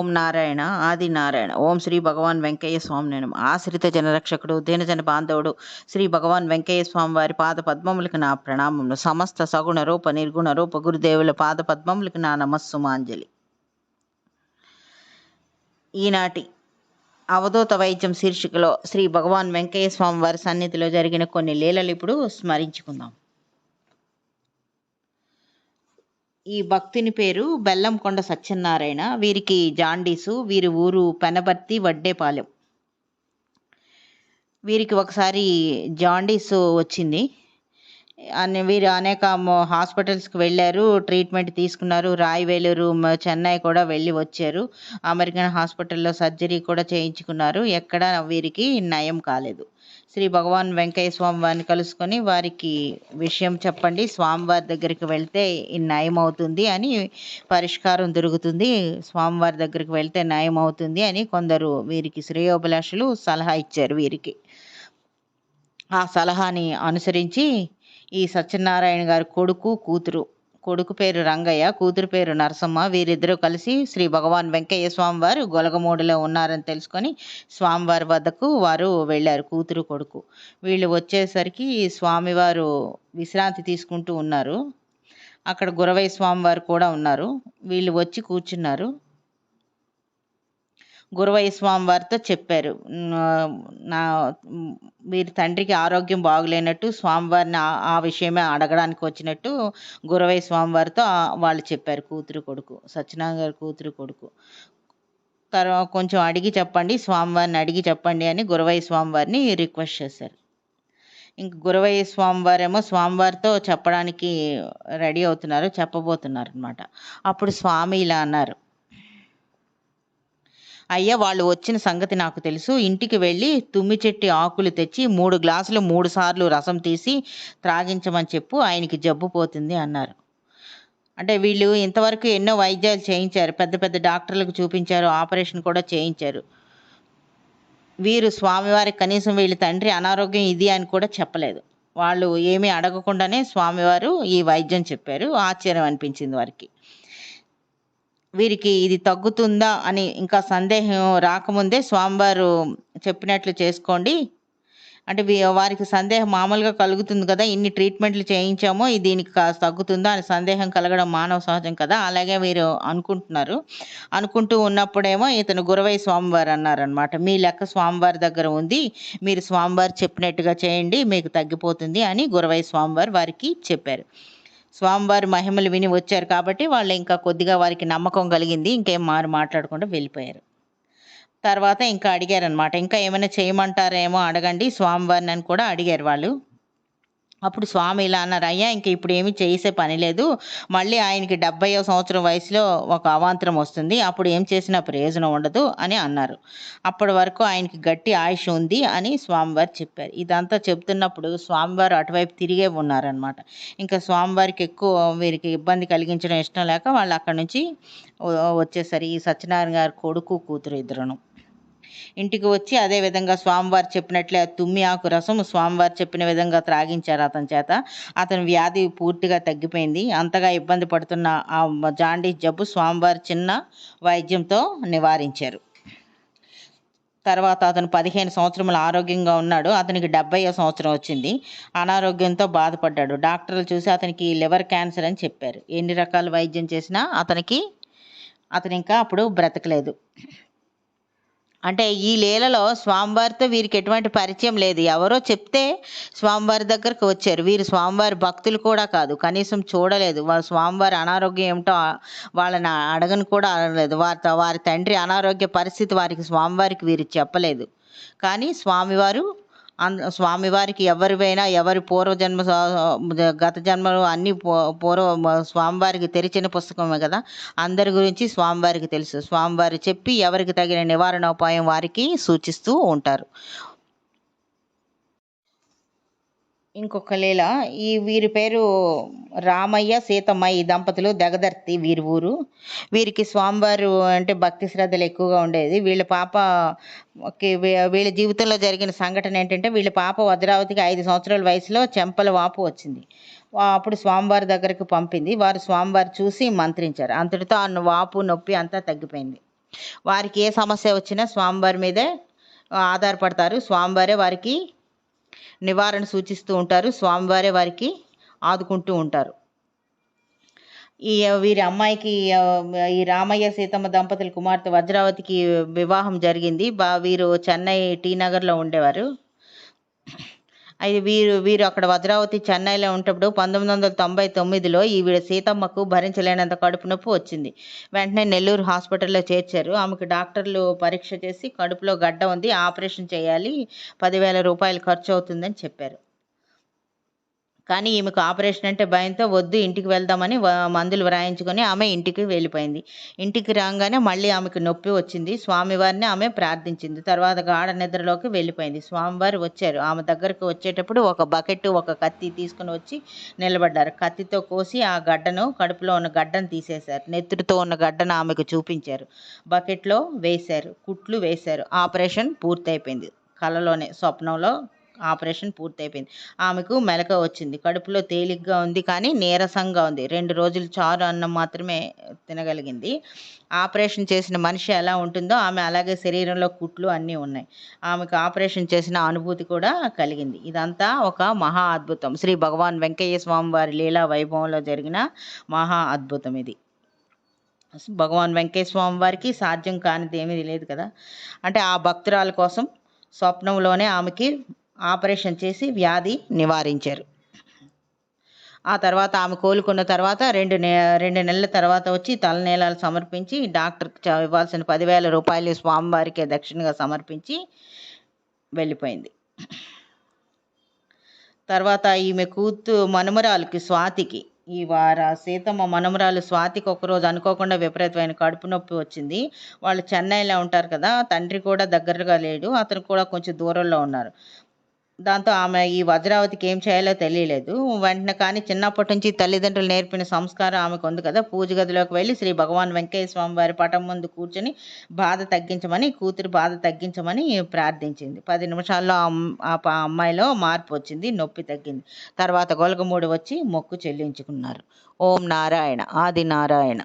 ఓం నారాయణ ఆది నారాయణ. ఓం శ్రీ భగవాన్ వెంకయ్య స్వామి నేను ఆశ్రిత జనరక్షకుడు దీనజన బాంధవుడు శ్రీ భగవాన్ వెంకయ్య స్వామి వారి పాద పద్మములకు నా ప్రణామములు. సమస్త సగుణ రూప నిర్గుణ రూప గురుదేవుల పాద పద్మములకు నా నమస్సుమాంజలి. ఈనాటి అవధూత వైద్యం శీర్షికలో శ్రీ భగవాన్ వెంకయ్య స్వామి వారి సన్నిధిలో జరిగిన కొన్ని లీలలు ఇప్పుడు స్మరించుకుందాం. ఈ భక్తుని పేరు బెల్లంకొండ సత్యనారాయణ. వీరికి జాండీసు వీరి ఊరు పెనబర్తి వడ్డేపాలెం. వీరికి ఒకసారి జాండీస్ వచ్చింది. అని వీరు అనేక హాస్పిటల్స్కి వెళ్ళారు ట్రీట్మెంట్ తీసుకున్నారు. రాయవేలూరు చెన్నై కూడా వెళ్ళి వచ్చారు. అమెరికన్ హాస్పిటల్లో సర్జరీ కూడా చేయించుకున్నారు. ఎక్కడ వీరికి నయం కాలేదు. శ్రీ భగవాన్ వెంకయ్య స్వామి వారిని కలుసుకొని వారికి విషయం చెప్పండి. స్వామివారి దగ్గరికి వెళ్తే న్యాయం అవుతుంది అని పరిష్కారం దొరుకుతుంది. స్వామివారి దగ్గరికి వెళ్తే న్యాయం అవుతుంది అని కొందరు వీరికి శ్రేయోభిలాషులు సలహా ఇచ్చారు వీరికి. ఆ సలహాని అనుసరించి ఈ సత్యనారాయణ గారి కొడుకు కూతురు కొడుకు పేరు రంగయ్య కూతురు పేరు నరసమ్మ. వీరిద్దరూ కలిసి శ్రీ భగవాన్ వెంకయ్య స్వామివారు గొలగమూడిలో ఉన్నారని తెలుసుకొని స్వామివారి వద్దకు వారు వెళ్ళారు కూతురు కొడుకు. వీళ్ళు వచ్చేసరికి స్వామివారు విశ్రాంతి తీసుకుంటూ ఉన్నారు. అక్కడ గురవై స్వామివారు కూడా ఉన్నారు. వీళ్ళు వచ్చి కూర్చున్నారు. గురవయ్య స్వామి వారితో చెప్పారు. "నా- వీరి తండ్రికి ఆరోగ్యం బాగులేనట్టు స్వామివారిని ఆ- విషయమే అడగడానికి వచ్చినట్టు గురవయ్య స్వామివారితో వాళ్ళు చెప్పారు. కూతురు కొడుకు సత్యనారాయణ గారి కూతురు కొడుకు. తర్వాత కొంచెం అడిగి చెప్పండి స్వామివారిని అడిగి చెప్పండి అని గురవయ్య స్వామివారిని రిక్వెస్ట్ చేశారు. ఇంక గురవయ్య స్వామివారేమో స్వామివారితో చెప్పడానికి రెడీ అవుతున్నారు చెప్పబోతున్నారు అనమాట అప్పుడు స్వామి ఇలా అన్నారు. అయ్యా వాళ్ళు వచ్చిన సంగతి నాకు తెలుసు. ఇంటికి వెళ్ళి తుమ్మి చెట్టి ఆకులు తెచ్చి మూడు గ్లాసులు మూడు సార్లు రసం తీసి త్రాగించమని చెప్పు ఆయనకి జబ్బు పోతుంది అన్నారు. అంటే వీళ్ళు ఇంతవరకు ఎన్నో వైద్యాలు చేయించారు. పెద్ద పెద్ద డాక్టర్లకు చూపించారు ఆపరేషన్ కూడా చేయించారు. వీరు స్వామివారికి కనీసం వీళ్ళ తండ్రి అనారోగ్యం ఇది అని కూడా చెప్పలేదు. వాళ్ళు ఏమీ అడగకుండానే స్వామివారు ఈ వైద్యం చెప్పారు. ఆశ్చర్యం అనిపించింది వారికి. వీరికి ఇది తగ్గుతుందా అని ఇంకా సందేహం రాకముందే స్వామివారు చెప్పినట్లు చేసుకోండి. అంటే వారికి సందేహం మామూలుగా కలుగుతుంది కదా ఇన్ని ట్రీట్మెంట్లు చేయించామో ఇది దీనికి కాస్త తగ్గుతుందా అని సందేహం కలగడం మానవ సహజం కదా అలాగే వీరు అనుకుంటున్నారు. అనుకుంటూ ఉన్నప్పుడేమో ఇతను గురవయ్య స్వామివారు అన్నారనమాట మీ లెక్క స్వామివారి దగ్గర ఉంది మీరు స్వామివారు చెప్పినట్టుగా చేయండి మీకు తగ్గిపోతుంది అని గురవయ్య స్వామివారు వారికి చెప్పారు. స్వామివారి మహిమలు విని వచ్చారు కాబట్టి వాళ్ళు ఇంకా కొద్దిగా వారికి నమ్మకం కలిగింది ఇంకేం మారు మాట్లాడకుండా వెళ్ళిపోయారు. తర్వాత ఇంకా అడిగారనమాట ఇంకా ఏమైనా చేయమంటారేమో అడగండి స్వామివారిని అని కూడా అడిగారు వాళ్ళు. అప్పుడు స్వామి ఇలా అన్నారు అయ్యా ఇంక ఇప్పుడు ఏమీ చేసే పని లేదు. మళ్ళీ ఆయనకి డెబ్బై సంవత్సరం వయసులో ఒక అవాంతరం వస్తుంది. అప్పుడు ఏం చేసినా ప్రయోజనం ఉండదు అని అన్నారు. అప్పటి వరకు ఆయనకి గట్టి ఆయుష్ ఉంది అని స్వామివారు చెప్పారు. ఇదంతా చెప్తున్నప్పుడు స్వామివారు అటువైపు తిరిగే ఉన్నారనమాట ఇంకా స్వామివారికి ఎక్కువ వీరికి ఇబ్బంది కలిగించడం ఇష్టం లేక వాళ్ళు అక్కడి నుంచి వచ్చేసరి ఈ సత్యనారాయణ గారి కొడుకు కూతురు ఇద్దరును. ఇంటికి వచ్చి అదే విధంగా స్వామివారు చెప్పినట్లే తుమ్మి ఆకు రసం స్వామివారు చెప్పిన విధంగా త్రాగించారు అతని చేత. అతని వ్యాధి పూర్తిగా తగ్గిపోయింది. అంతగా ఇబ్బంది పడుతున్న ఆ జాండీస్ జబ్బు స్వామివారు చిన్న వైద్యంతో నివారించారు. తర్వాత అతను పదిహేను సంవత్సరములు ఆరోగ్యంగా ఉన్నాడు. అతనికి డెబ్బై సంవత్సరం వచ్చింది. అనారోగ్యంతో బాధపడ్డాడు. డాక్టర్లు చూసి అతనికి లివర్ క్యాన్సర్ అని చెప్పారు. ఎన్ని రకాల వైద్యం చేసినా అతనికి అతను ఇంకా అప్పుడు బ్రతకలేదు. అంటే ఈ లీలలో స్వామివారితో వీరికి ఎటువంటి పరిచయం లేదు. ఎవరో చెప్తే స్వామివారి దగ్గరకు వచ్చారు. వీరు స్వామివారి భక్తులు కూడా కాదు. కనీసం చూడలేదు. వాళ్ళ స్వామివారి అనారోగ్యం ఏమిటో వాళ్ళని అడగను కూడా అడగలేదు వారి వారి తండ్రి అనారోగ్య పరిస్థితి వారికి స్వామివారికి వీరు చెప్పలేదు. కానీ స్వామివారు స్వామివారికి ఎవరివైనా ఎవరి పూర్వజన్మ గత జన్మలు అన్ని పూ- పూర్వ స్వామివారికి తెరిచిన పుస్తకమే కదా? అందరి గురించి స్వామివారికి తెలుసు. స్వామివారు చెప్పి ఎవరికి తగిన నివారణోపాయం వారికి సూచిస్తూ ఉంటారు. ఇంకొక లీల ఈ వీరి పేరు రామయ్య సీతమ్మ ఈ దంపతులు దగదర్తి వీరి ఊరు. వీరికి స్వామివారు అంటే భక్తి శ్రద్ధలు ఎక్కువగా ఉండేది. వీళ్ళ పాప వీళ్ళ జీవితంలో జరిగిన సంఘటన ఏంటంటే వీళ్ళ పాప భద్రావతికి ఐదు సంవత్సరాల వయసులో చెంపల వాపు వచ్చింది. అప్పుడు స్వామివారి దగ్గరకు పంపింది. వారు స్వామివారు చూసి మంత్రించారు. అంతటితో ఆ వాపు నొప్పి అంతా తగ్గిపోయింది. వారికి ఏ సమస్య వచ్చినా స్వామివారి మీదే ఆధారపడతారు. స్వామివారే వారికి నివారణ సూచిస్తూ ఉంటారు. స్వామివారే వారికి ఆదుకుంటూ ఉంటారు. ఈ వీరి అమ్మాయికి ఈ రామయ్య సీతమ్మ దంపతుల కుమార్తె వజ్రావతికి వివాహం జరిగింది. బా వీరు చెన్నై టీ నగర్లో ఉండేవారు. అయితే వీరు వీరు అక్కడ భద్రావతి చెన్నైలో ఉంటప్పుడు పంతొమ్మిది వందల తొంభై తొమ్మిదిలో ఈవిడ సీతమ్మకు భరించలేనంత కడుపు నొప్పి వచ్చింది. వెంటనే నెల్లూరు హాస్పిటల్లో చేర్చారు. ఆమెకు డాక్టర్లు పరీక్ష చేసి కడుపులో గడ్డ ఉంది. ఆపరేషన్ చేయాలి. పదివేల రూపాయలు ఖర్చు అవుతుందని చెప్పారు. కానీ ఈమెకు ఆపరేషన్ అంటే భయంతో వద్దు ఇంటికి వెళ్దామని మందులు వ్రాయించుకొని ఆమె ఇంటికి వెళ్ళిపోయింది. ఇంటికి రాగానే మళ్ళీ ఆమెకు నొప్పి వచ్చింది. స్వామివారిని ఆమె ప్రార్థించింది. తర్వాత గాఢ నిద్రలోకి వెళ్ళిపోయింది. స్వామివారు వచ్చారు. ఆమె దగ్గరకు వచ్చేటప్పుడు ఒక బకెట్ ఒక కత్తి తీసుకుని వచ్చి నిలబడ్డారు. కత్తితో కోసి ఆ గడ్డను కడుపులో ఉన్న గడ్డను తీసేశారు. నెత్తుడితో ఉన్న గడ్డను ఆమెకు చూపించారు. బకెట్లో వేశారు. కుట్లు వేశారు. ఆపరేషన్ పూర్తయిపోయింది. కలలోనే స్వప్నంలో ఆపరేషన్ పూర్తయిపోయింది. ఆమెకు మెలక వచ్చింది. కడుపులో తేలిగ్గా ఉంది కానీ నీరసంగా ఉంది. రెండు రోజులు చారు అన్నం మాత్రమే తినగలిగింది. ఆపరేషన్ చేసిన మనిషి ఎలా ఉంటుందో ఆమె అలాగే శరీరంలో కుట్లు అన్నీ ఉన్నాయి. ఆమెకు ఆపరేషన్ చేసిన అనుభూతి కూడా కలిగింది. ఇదంతా ఒక మహా అద్భుతం. శ్రీ భగవాన్ వెంకయ్య స్వామి వారి లీలా వైభవంలో జరిగిన మహా అద్భుతం ఇది. భగవాన్ వెంకయ్య స్వామి వారికి సాధ్యం కానిది ఏమీ లేదు కదా. అంటే ఆ భక్తురాల కోసం స్వప్నంలోనే ఆమెకి ఆపరేషన్ చేసి వ్యాధి నివారించారు. ఆ తర్వాత ఆమె కోలుకున్న తర్వాత రెండు నె రెండు నెలల తర్వాత వచ్చి తలనీలాలు సమర్పించి డాక్టర్కి చ- ఇవ్వాల్సిన పదివేల రూపాయలు స్వామివారికి దక్షిణగా సమర్పించి వెళ్ళిపోయింది. తర్వాత ఈమె కూతు మనుమరాలకి స్వాతికి ఈ వార సీతమ్మ మనమరాలు స్వాతికి ఒకరోజు అనుకోకుండా విపరీతమైన కడుపు నొప్పి వచ్చింది. వాళ్ళు చెన్నైలో ఉంటారు కదా తండ్రి కూడా దగ్గరగా లేడు అతను కూడా కొంచెం దూరంలో ఉన్నారు. దాంతో ఆమె ఈ వజ్రావతికి ఏం చేయాలో తెలియలేదు. వెంటనే కానీ చిన్నప్పటి నుంచి తల్లిదండ్రులు నేర్పిన సంస్కారం ఆమెకు ఉంది కదా. పూజ గదిలోకి వెళ్ళి శ్రీ భగవాన్ వెంకయ్య స్వామి వారి పటం ముందు కూర్చొని బాధ తగ్గించమని కూతురు బాధ తగ్గించమని ప్రార్థించింది. పది నిమిషాల్లో ఆ అమ్- ఆ అమ్మాయిలో మార్పు వచ్చింది నొప్పి తగ్గింది. తర్వాత గొలగమూడి వచ్చి మొక్కు చెల్లించుకున్నారు. ఓం నారాయణ ఆది నారాయణ.